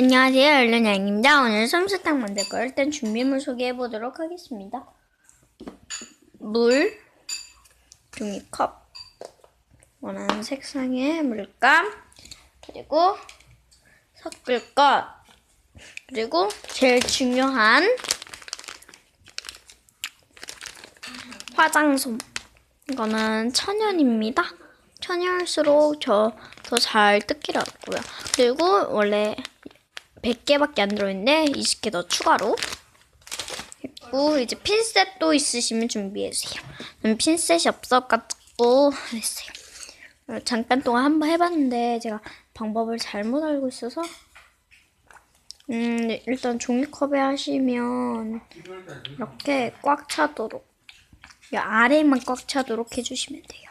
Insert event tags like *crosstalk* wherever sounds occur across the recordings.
안녕하세요, 얼른양입니다. 오늘 솜사탕 만들 거 일단 준비물 소개해 보도록 하겠습니다. 물, 종이컵, 원하는 색상의 물감, 그리고 섞을 것, 그리고 제일 중요한 화장솜. 이거는 천연입니다. 천연일수록 저 더 잘 뜯기라고요. 그리고 원래 100개밖에 안 들어있는데 20개 더 추가로 했고 이제 핀셋도 있으시면 준비해주세요. 핀셋이 없어가지고 했어요. 어, 잠깐 동안 한번 해봤는데 제가 방법을 잘못 알고 있어서 음 일단 종이컵에 하시면 이렇게 꽉 차도록 이 아래만 꽉 차도록 해주시면 돼요.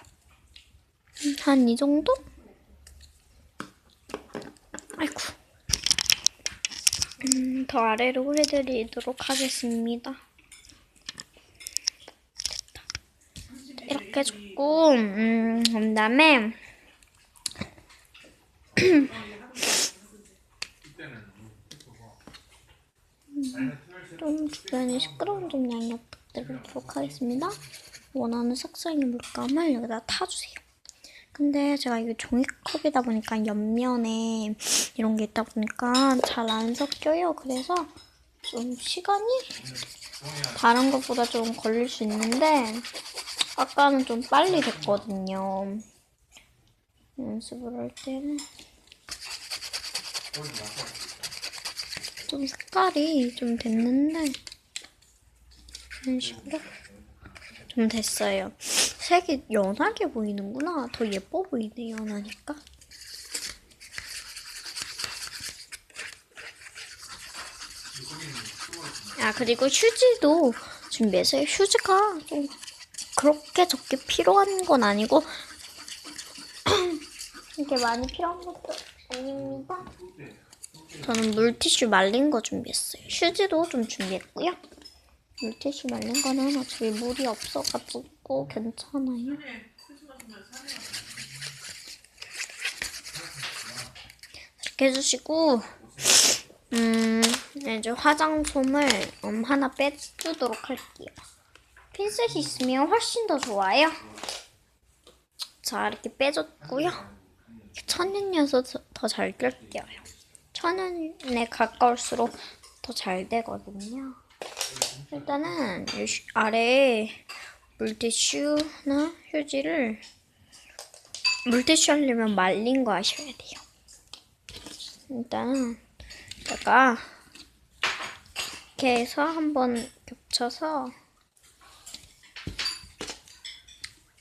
한 이 정도? 아이고. 음, 더 아래로 해드리도록 하겠습니다. 이렇게 줬고, 음, 그 다음에, 좀 주변에 시끄러운 점 양해 부탁드리도록 하겠습니다. 원하는 색상의 물감을 여기다 타주세요. 근데 제가 이게 종이컵이다 보니까 옆면에 이런 게 있다 보니까 잘 안 섞여요. 그래서 좀 시간이 다른 것보다 좀 걸릴 수 있는데 아까는 좀 빨리 됐거든요. 연습을 할 때는 좀 색깔이 좀 됐는데 이런 식으로 좀 됐어요. 색이 연하게 보이는구나. 더 예뻐 보이네, 연하니까. 아, 그리고 휴지도 준비했어요. 휴지가 좀 그렇게 적게 필요한 건 아니고, *clears throat* 이렇게 많이 필요한 것도 아닙니다. 저는 물티슈 말린 거 준비했어요. 휴지도 좀 준비했고요. 물티슈 말린 거는 어차피 물이 없어가지고 괜찮아요. 이렇게 해주시고, 음, 이제 화장솜을 음, 하나 빼주도록 할게요. 핀셋이 있으면 훨씬 더 좋아요. 자, 이렇게 빼줬고요. 천연이어서 더잘 낄게요. 천연에 가까울수록 더 잘 되거든요. 일단은 아래에 물티슈나 휴지를 물티슈 하려면 말린 거 하셔야 돼요. 일단은 제가 이렇게 해서 한번 겹쳐서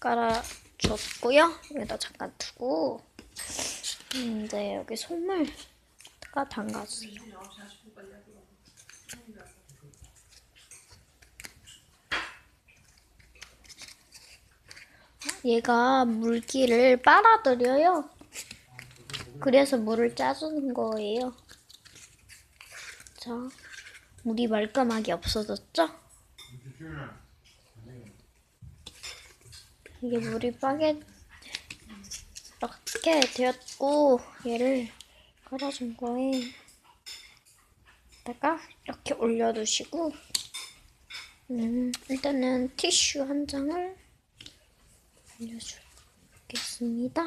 깔아줬고요. 여기다 잠깐 두고 음, 이제 여기 솜을 가 담가주세요. 얘가 물기를 빨아들여요. 그래서 물을 짜주는 거예요. 자, 물이 말끔하게 없어졌죠? 이게 물이 빠게 이렇게 되었고 얘를 깔아준 거에 다가 이렇게 올려두시고 음, 일단은 티슈 한 장을 올려주겠습니다.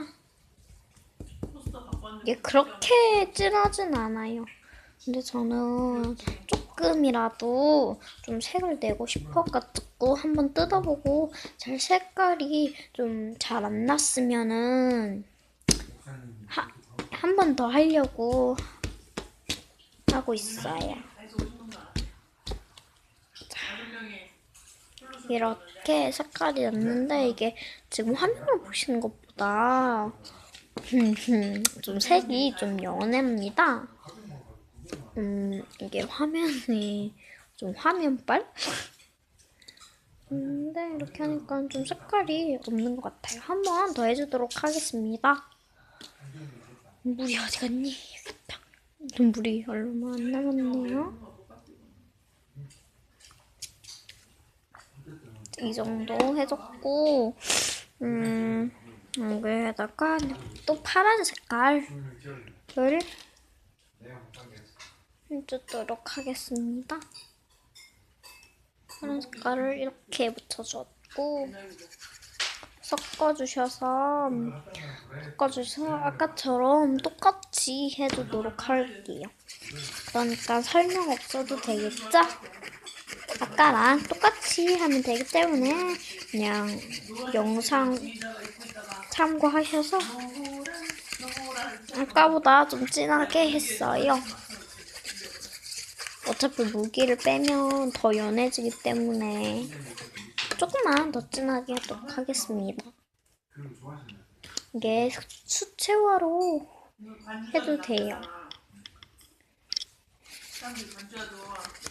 이게 그렇게 진하진 않아요. 근데 저는 조금이라도 좀 색을 내고 싶어가지고 한번 뜯어보고 잘 색깔이 좀 잘 안 났으면은 한 번 더 하려고 하고 있어요. 이렇게 색깔이 났는데 이게 지금 화면을 보시는 것보다 *laughs* 좀 색이 좀 연합니다. 음 이게 화면이 좀 화면빨? 근데 이렇게 하니까 좀 색깔이 없는 것 같아요. 한 번 더 해주도록 하겠습니다. 물이 어디 갔니? 여기 있다. 좀 물이 얼마 안 남았네요. 이 정도 해줬고, 음, 여기에다가 또 파란 색깔을 해주도록 하겠습니다. 파란 색깔을 이렇게 묻혀줬고 섞어주셔서 섞어주셔서 아까처럼 똑같이 해주도록 할게요. 그러니까 설명 없어도 되겠죠? 아까랑 똑같이 하면 되기 때문에 그냥 영상 참고하셔서 아까보다 좀 진하게 했어요. 어차피 물기를 빼면 더 연해지기 때문에 조금만 더 진하게 하도록 하겠습니다. 이게 수채화로 해도 돼요. 사람들이 간주하도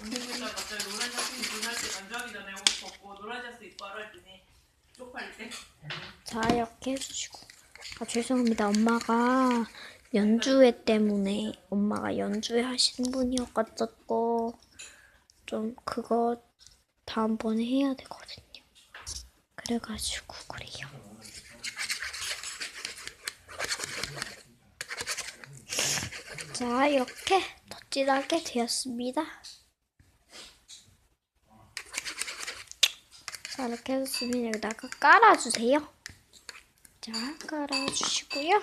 운동회가 갑자기 노란 셔츠 입고 할때 간주하기 전에 옷 벗고 노란 셔츠 입고 하러 했더니 쪽팔릴 때. 자 이렇게 해주시고. 아 죄송합니다. 엄마가 연주회 때문에 엄마가 연주회 하시는 분이어가지고 좀 그거 다음번에 해야 되거든요. 그래가지고 그래요. 자 이렇게 더 진하게 되었습니다 자 이렇게 해줬으면 여기다가 깔아주세요 자, 깔아주시고요.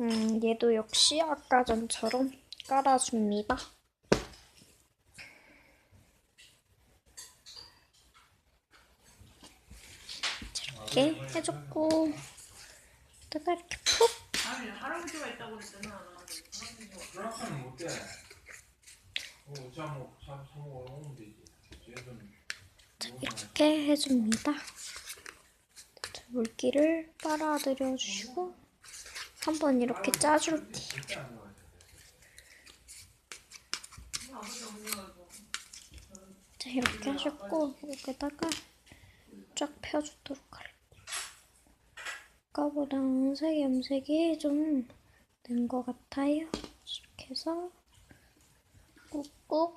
음, 얘도 역시 아까 전처럼 깔아줍니다. 자, 이렇게 해줬고, 내가 이렇게 푹 아니 할아버지가 있다고 그랬잖아 수락하는. 어, 사 오면 되지. 쟤는 이렇게 해줍니다. 자, 물기를 빨아들여 주시고, 한번 이렇게 짜줄게요. 자, 이렇게 하셨고, 여기다가 쫙 펴주도록 할게요. 아까보다 색 염색이 좀 된 것 같아요. 이렇게 해서 꾹꾹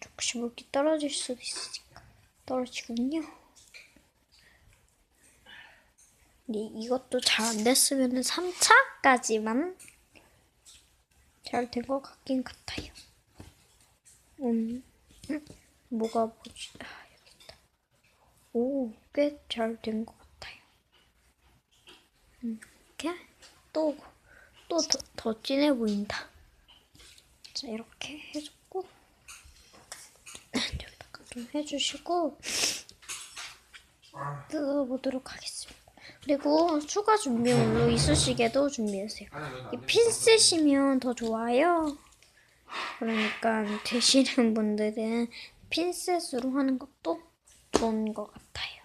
조금씩 물기 떨어질 수도 있으니까 떨어지군요. 근데 이것도 잘 안 됐으면 3차까지만 잘 된 것 같긴 같아요. 음. 음, 뭐가 뭐지? 아, 여기 있다. 오, 꽤 잘 된 것 같아요. 음, 이렇게 또, 또 더, 더 진해 보인다. 자, 이렇게 해줬고, *clears throat* 여기다가 좀 해주시고, 뜯어보도록 하겠습니다. 그리고 추가 준비물로 이쑤시개도 준비했어요. 이 핀셋이면 더 좋아요. 그러니까 되시는 분들은 핀셋으로 하는 것도 좋은 것 같아요.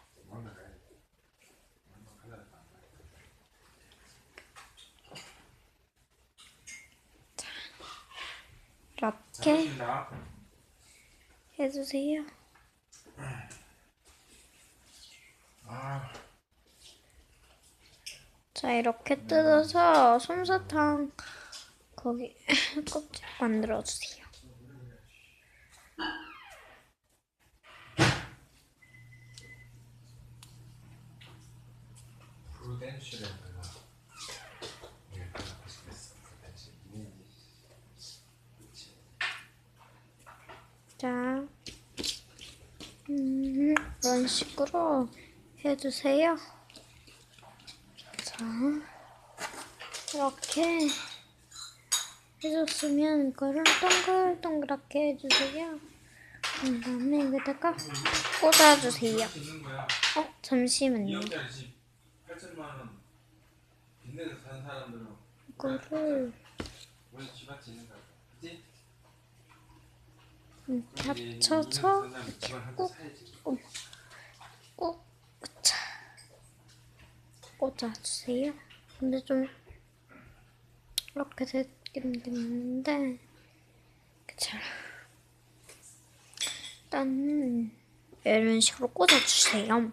자, 이렇게 자, 해주세요. 아, 자, 이렇게 뜯어서 솜사탕 거기 *laughs* 껍질 만들어 주세요. 프루덴셜이라는 자, 음, 이런 식으로 해주세요. 자, 이렇게 해줬으면 이거를 동글동글하게 해주세요. 그 다음에 여기다가 꽂아주세요. 어, 잠시만요. 2억짜리 집 8천만 원 빚내서 사는 사람들은 이거를. 그지? 이렇게 이 꽂아 꽂아주세요. 근데 좀 이렇게 됐긴 됐는데 잘 일단 이런 식으로 꽂아주세요.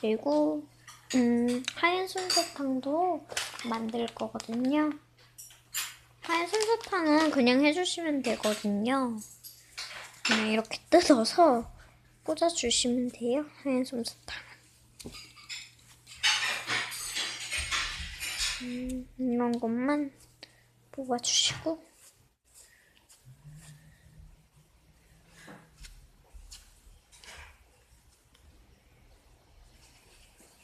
그리고 음, 하얀 솜사탕도 만들 거거든요. 하얀 솜사탕은 그냥 해주시면 되거든요. 그냥 이렇게 뜯어서 꽂아주시면 돼요. 하얀 솜사탕. 이런 것만 뽑아주시고.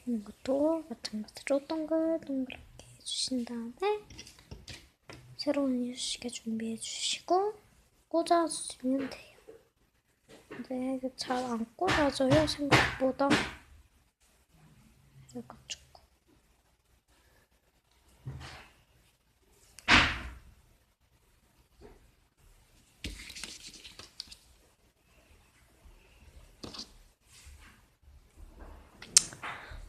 이것도 마찬가지로 동글동글하게 해주신 다음에 새로운 이쑤시개 준비해 주시고 꽂아주시면 돼요. 네, 근데 잘 안 꽂아져요 생각보다. 그래가지고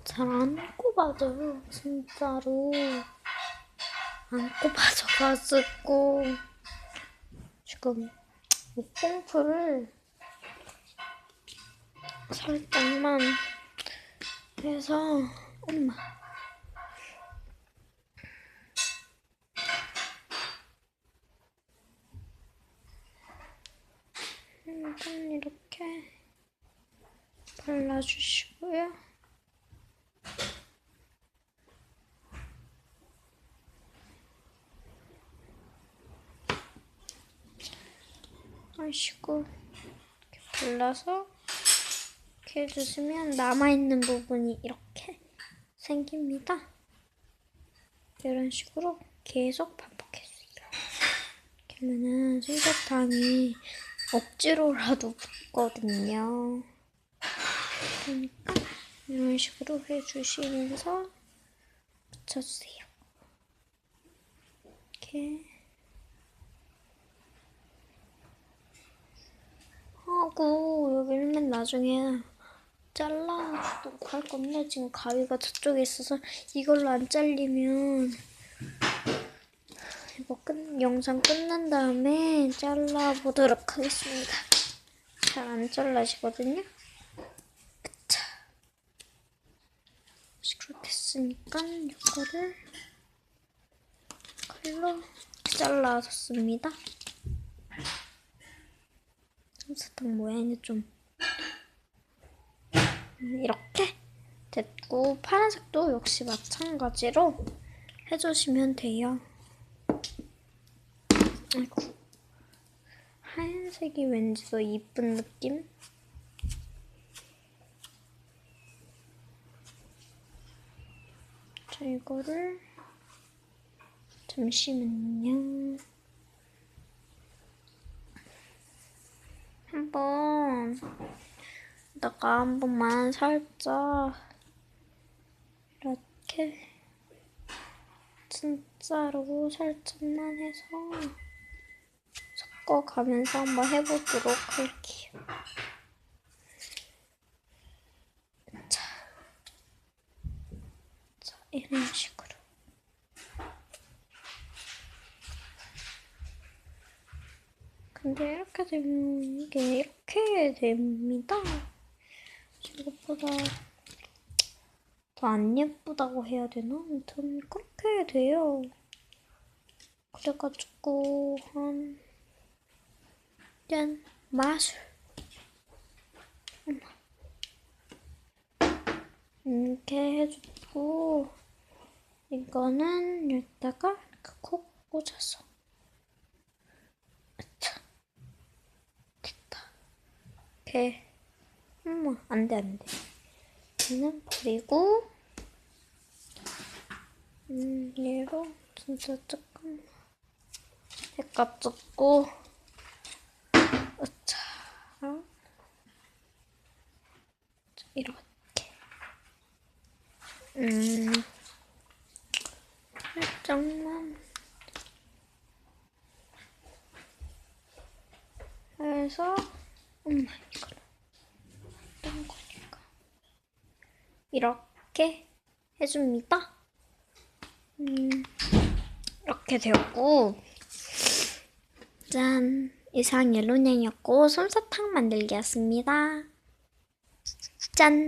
잘안 꼽아져요 진짜로. 안 꼽아져가지고. 지금 목공풀을 살짝만 해서 엄마 일단 이렇게 발라주시고요. 하시고 이렇게 발라서 이렇게 해주시면 남아있는 부분이 이렇게 생깁니다. 이런 식으로 계속 반복해주세요. 하면은 솜사탕이 억지로라도 붙거든요. 그러니까 이런 식으로 해주시면서 붙여주세요. 이렇게 하고 여기를 맨 나중에 잘라도 할 건데 지금 가위가 저쪽에 있어서 이걸로 안 잘리면 이거 끝 영상 끝난 다음에 잘라 보도록 하겠습니다. 잘 안 잘라지거든요. 그쵸? 그렇게 했으니까 이거를 칼로 잘라줬습니다. 솜사탕 모양이 좀 음, 이렇게 됐고 파란색도 역시 마찬가지로 해주시면 돼요. 아이고 하얀색이 왠지 더 이쁜 느낌? 자 이거를 잠시만요. 한번 이따가 한 번만 살짝 이렇게 진짜로 살짝만 해서 섞어가면서 한번 해보도록 할게요. 자, 자 이런 식으로. 근데 이렇게 되면 이게 이렇게 됩니다. 생각보다 더 안 예쁘다고 해야 되나? 아무튼 그렇게 돼요. 그래가지고 한 짠, 마술. 이렇게 해주고 이거는 여기다가 콕 꽂아서. 됐다. 이렇게 엄마 안돼 안 돼. 얘는 버리고 음 얘로 진짜 조금 색깔 줬고 으차 자, 이렇게 음 살짝만 해서 엄마 이거를 딴 거니까 이렇게 해줍니다. 음, 이렇게 되었고 짠 이상 옐로냥이었고 솜사탕 만들기였습니다. 짠